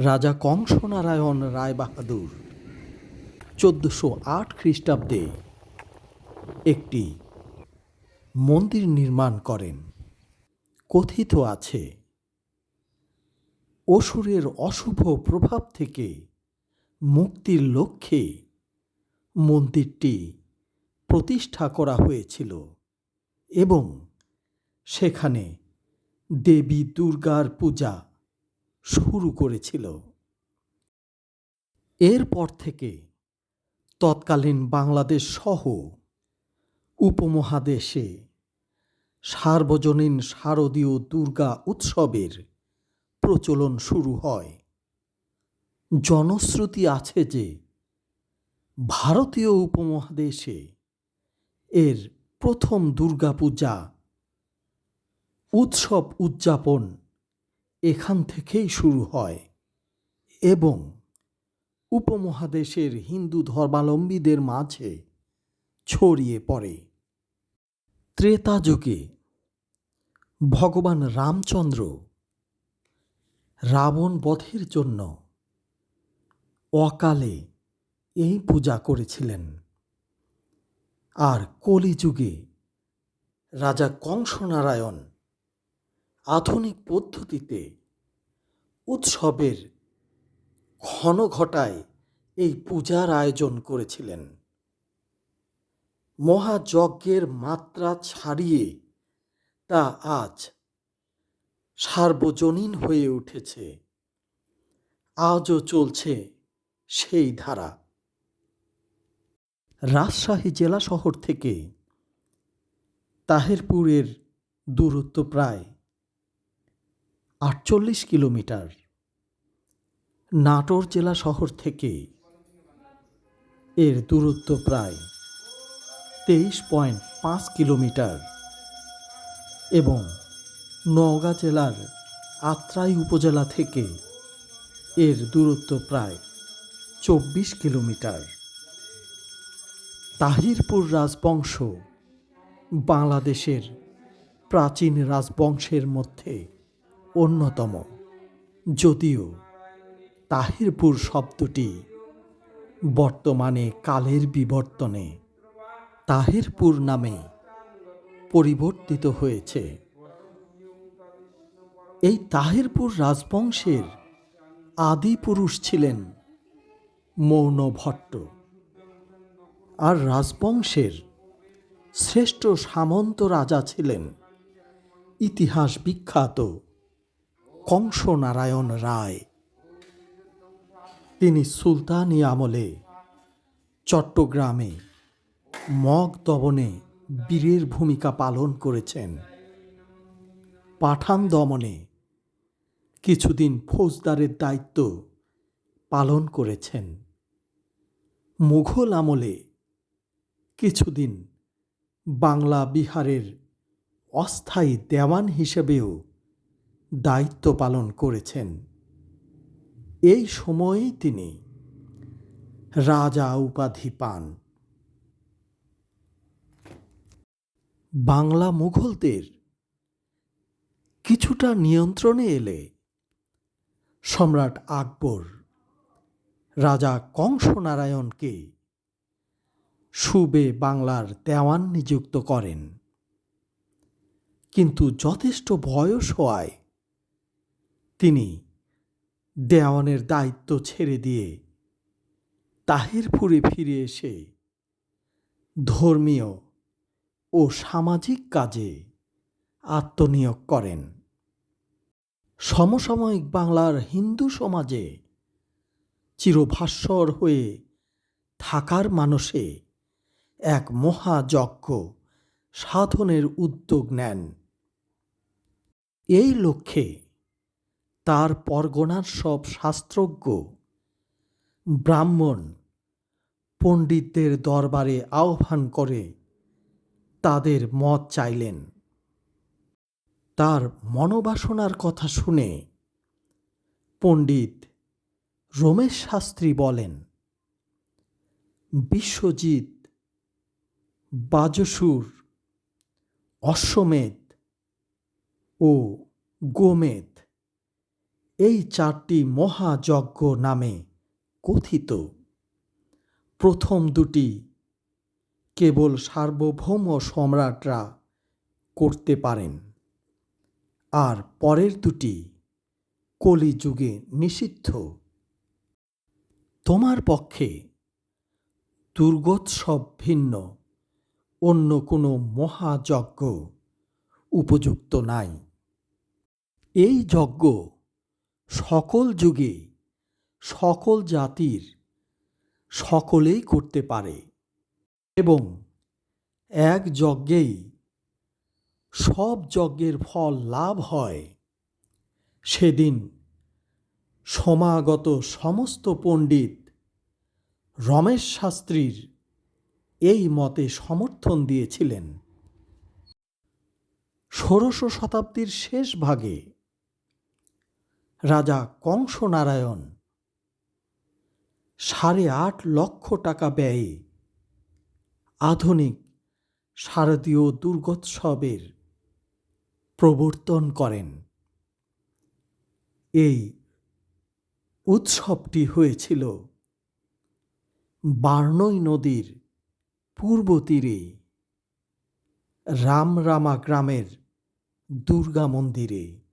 রাজা কংসনারায়ণ রায় বাহাদুর, চোদ্দশো আট খ্রিস্টাব্দে একটি মন্দির নির্মাণ করেন। কথিত আছে, অসুরের অশুভ প্রভাব থেকে মুক্তির লক্ষ্যে মন্দিরটি প্রতিষ্ঠা করা হয়েছিল এবং সেখানে দেবী দুর্গার পূজা শুরু করেছিল। এরপর থেকে তৎকালীন বাংলাদেশ সহ উপমহাদেশে সার্বজনীন শারদীয় দুর্গা উৎসবের প্রচলন শুরু হয়। জনশ্রুতি আছে যে ভারতীয় উপমহাদেশে এর প্রথম দুর্গাপূজা উৎসব উদযাপন এখান থেকেই শুরু হয় এবং উপমহাদেশের হিন্দু ধর্মাবলম্বীদের মাঝে ছড়িয়ে পড়ে। ত্রেতা যুগে ভগবান রামচন্দ্র রাবণ বধের জন্য অকালে এই পূজা করেছিলেন। আর কলিযুগে রাজা কংসনারায়ণ আধুনিক পদ্ধতিতে উৎসবের ঘন ঘটায় এই পূজার আয়োজন করেছিলেন। মহাযজ্ঞের মাত্রা ছাড়িয়ে তা আজ সার্বজনীন হয়ে উঠেছে। আজও চলছে সেই ধারা। রাজশাহী জেলা শহর থেকে তাহেরপুরের দূরত্ব প্রায় আটচল্লিশ কিলোমিটার। নাটোর জেলা শহর থেকে এর দূরত্ব প্রায় তেইশ পয়েন্ট পাঁচ কিলোমিটার এবং নওগাঁ জেলার আত্রাই উপজেলা থেকে এর দূরত্ব প্রায় চব্বিশ কিলোমিটার। তাহিরপুর রাজবংশ বাংলাদেশের প্রাচীন রাজবংশের মধ্যে অন্যতম। যদিও তাহিরপুর শব্দটি বর্তমানে কালের বিবর্তনে তাহিরপুর নামে পরিবর্তিত হয়েছে। এই তাহিরপুর রাজবংশের আদি পুরুষ ছিলেন মৌন ভট্ট। আর রাজবংশের শ্রেষ্ঠ সামন্ত রাজা ছিলেন ইতিহাস বিখ্যাত কংসনারায়ণ রায়। তিনি সুলতানি আমলে চট্টগ্রামে মগ দমনে বীরের ভূমিকা পালন করেছেন। পাঠান দমনে কিছুদিন ফৌজদারের দায়িত্ব পালন করেছেন। মুঘল আমলে কিছুদিন বাংলা বিহারের অস্থায়ী দেওয়ান হিসেবেও দায়িত্ব পালন করেছেন। এই সময়েই তিনি রাজা উপাধি পান। বাংলা মুঘলদের কিছুটা নিয়ন্ত্রণে এলে সম্রাট আকবর রাজা কংসনারায়ণকে সুবে বাংলার দেওয়ান নিযুক্ত করেন। কিন্তু যথেষ্ট বয়স হওয়ায় তিনি দেওয়ানের দায়িত্ব ছেড়ে দিয়ে তাহিরপুরে ফিরে এসে ধর্মীয় ও সামাজিক কাজে আত্মনিয়োগ করেন। সমসাময়িক বাংলার হিন্দু সমাজে চিরভাস্বর হয়ে থাকার মানসে এক মহাযজ্ঞ সাধনের উদ্যোগ নেন। এই লক্ষ্যে তার পরগনার সব শাস্ত্রজ্ঞ, ব্রাহ্মণ, পণ্ডিতদের দরবারে আহ্বান করে তাদের মত চাইলেন। তার মনোবাসনার কথা শুনে পণ্ডিত রমেশ শাস্ত্রী বলেন, বিশ্বজিৎ, বাজসুর, অশ্বমেধ ও গোমেধ এই চারটি মহাযজ্ঞ নামে কথিত। প্রথম দুটি কেবল সার্বভৌম সম্রাটরা করতে পারেন। আর পরের দুটি কলিযুগে নিষিদ্ধ। তোমার পক্ষে দুর্গোৎসব ভিন্ন, অন্য কোনো মহাযজ্ঞ উপযুক্ত নাই। এই যজ্ঞ সকল যুগে, সকল জাতির সকলেই করতে পারে এবং এক যজ্ঞেই সব যজ্ঞের ফল লাভ হয়। সেদিন সমাগত সমস্ত পণ্ডিত রমেশ শাস্ত্রীর এই মতে সমর্থন দিয়েছিলেন। ষোড়শ শতাব্দীর শেষ ভাগে রাজা কংসনারায়ণ। সাড়ে আট লক্ষ টাকা ব্যয়ে আধুনিক শারদীয় দুর্গোৎসবের প্রবর্তন করেন। এই উৎসবটি হয়েছিল বার্নই নদীর পূর্ব তীরে রামরামা গ্রামের দুর্গা মন্দিরে।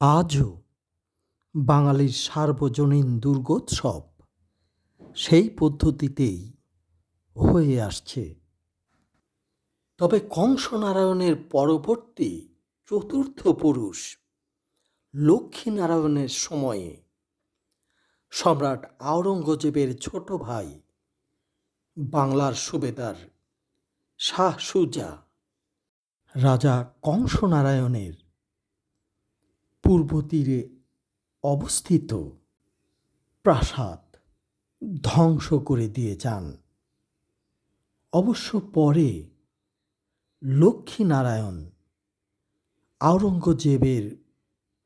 আজও বাঙালির সার্বজনীন দুর্গোৎসব সেই পদ্ধতিতেই হয়ে আসছে। তবে কংসনারায়ণের পরবর্তী চতুর্থ পুরুষ লক্ষ্মীনারায়ণের সময়ে সম্রাট আওরঙ্গজেবের ছোট ভাই বাংলার সুবেদার শাহ সুজা, রাজা কংসনারায়ণের পূর্ব তীরে অবস্থিত প্রাসাদ ধ্বংস করে দিয়ে যান। অবশ্য পরে লক্ষ্মীনারায়ণ আওরঙ্গজেবের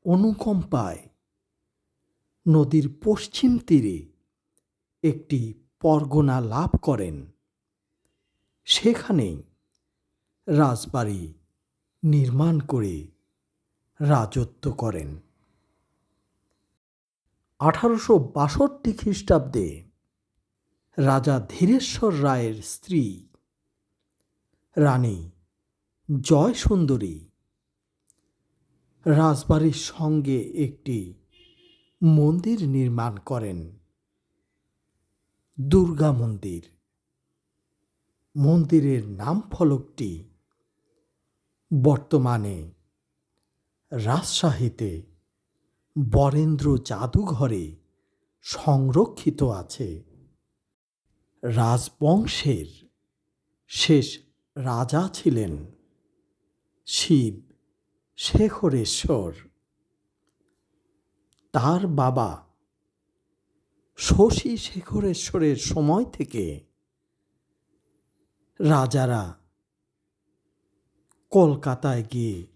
অনুকম্পায় নদীর পশ্চিম তীরে একটি পরগনা লাভ করেন। সেখানেই রাজবাড়ি নির্মাণ করে রাজত্ব করেন। আঠারোশো বাষট্টি খ্রিস্টাব্দে রাজা ধীরেশ্বর রায়ের স্ত্রী, রানী জয় সুন্দরী রাজবাড়ির সঙ্গে একটি মন্দির নির্মাণ করেন। দুর্গা মন্দির। মন্দিরের নাম ফলকটি বর্তমানে রাজশাহীতে বরেন্দ্র জাদুঘরে সংরক্ষিত আছে রাজবংশের শেষ রাজা ছিলেন শিব শেখরেশ্বর তার বাবা শশী শেখরেশ্বরের সময় থেকে রাজারা কলকাতায় গিয়ে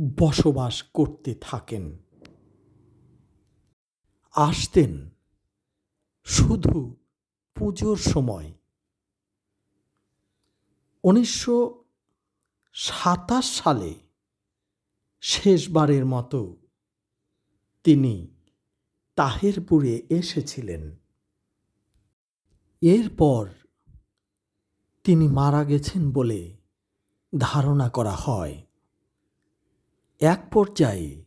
বসবাস করতে থাকেন। আসতেন শুধু পুজোর সময়। উনিশশো সাতাশ সালে শেষবারের মতো তিনি তাহেরপুরে এসেছিলেন। এরপর তিনি মারা গেছেন বলে ধারণা করা হয়। এক পর্যায়ে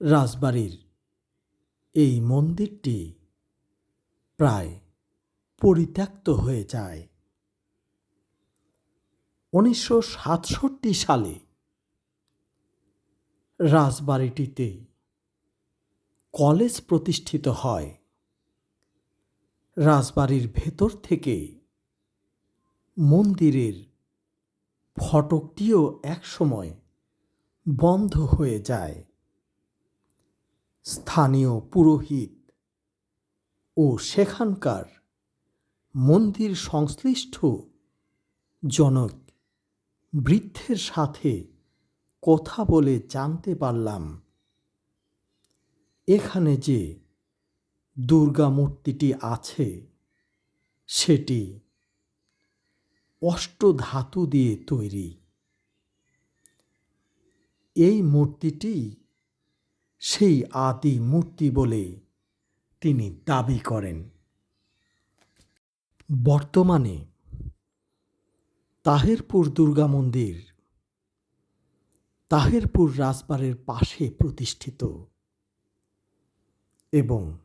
রাজবাড়ির এই মন্দিরটি প্রায় পরিত্যক্ত হয়ে যায়। উনিশশো সাতষট্টি সালে রাজবাড়িটিতে কলেজ প্রতিষ্ঠিত হয়। রাজবাড়ির ভেতর থেকে মন্দিরের ফটকটিও একসময় বন্ধ হয়ে যায়। স্থানীয় পুরোহিত ও সেখানকার মন্দির সংশ্লিষ্ট জনক বৃদ্ধের সাথে কথা বলে জানতে পারলাম। এখানে যে দুর্গা মূর্তিটি আছে, সেটি অষ্টধাতু দিয়ে তৈরি। এই মূর্তিটি সেই আদি মূর্তি বলে তিনি দাবি করেন। বর্তমানে তাহেরপুর দুর্গা মন্দির তাহেরপুর রাজবাড়ির পাশে প্রতিষ্ঠিত এবং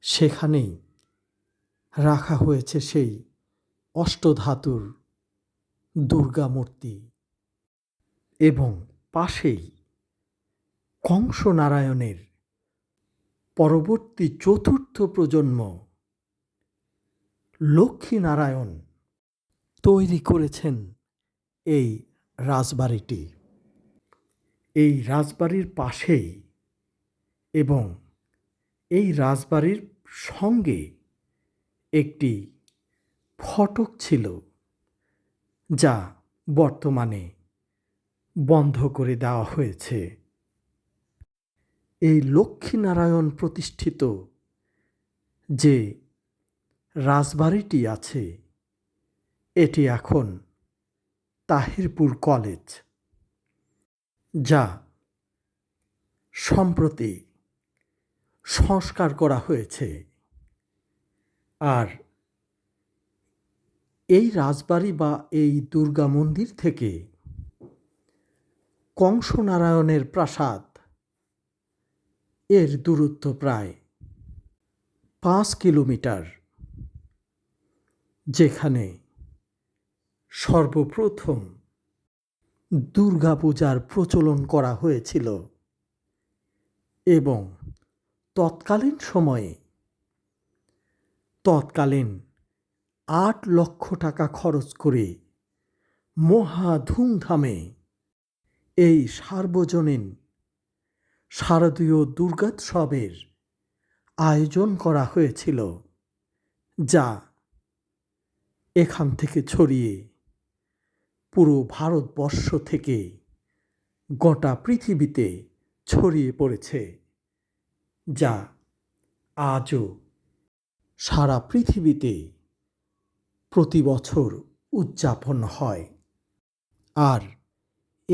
সেখানেই রাখা হয়েছে সেই অষ্টধাতুর দুর্গা মূর্তি এবং পাশেই কংস নারায়ণের পরবর্তী চতুর্থ প্রজন্ম লক্ষ্মীনারায়ণ তৈরি করেছেন এই রাজবাড়িটি। এই রাজবাড়ির পাশেই এবং এই রাজবাড়ির সঙ্গে একটি ফটক ছিল যা বর্তমানে বন্ধ করে দেওয়া হয়েছে। এই লক্ষ্মীনারায়ণ প্রতিষ্ঠিত যে রাজবাড়িটি আছে, এটি এখন তাহিরপুর কলেজ, যা সম্প্রতি সংস্কার করা হয়েছে। আর এই রাজবাড়ি বা এই দুর্গা মন্দির থেকে কংসনারায়ণের প্রাসাদ। এর দূরত্ব প্রায় পাঁচ কিলোমিটার, যেখানে সর্বপ্রথম দুর্গাপূজার প্রচলন করা হয়েছিল এবং তৎকালীন সময়ে তৎকালীন আট লক্ষ টাকা খরচ করে মহা ধুমধামে এই সার্বজনীন শারদীয় দুর্গোৎসবের আয়োজন করা হয়েছিল, যা এখান থেকে ছড়িয়ে পুরো ভারতবর্ষ থেকে গোটা পৃথিবীতে ছড়িয়ে পড়েছে, যা আজও সারা পৃথিবীতে প্রতি বছর উদযাপন হয়। আর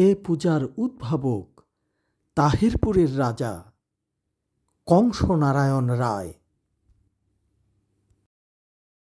এ পূজার উদ্ভাবক তাহিরপুরের রাজা কংসনারায়ণ রায়।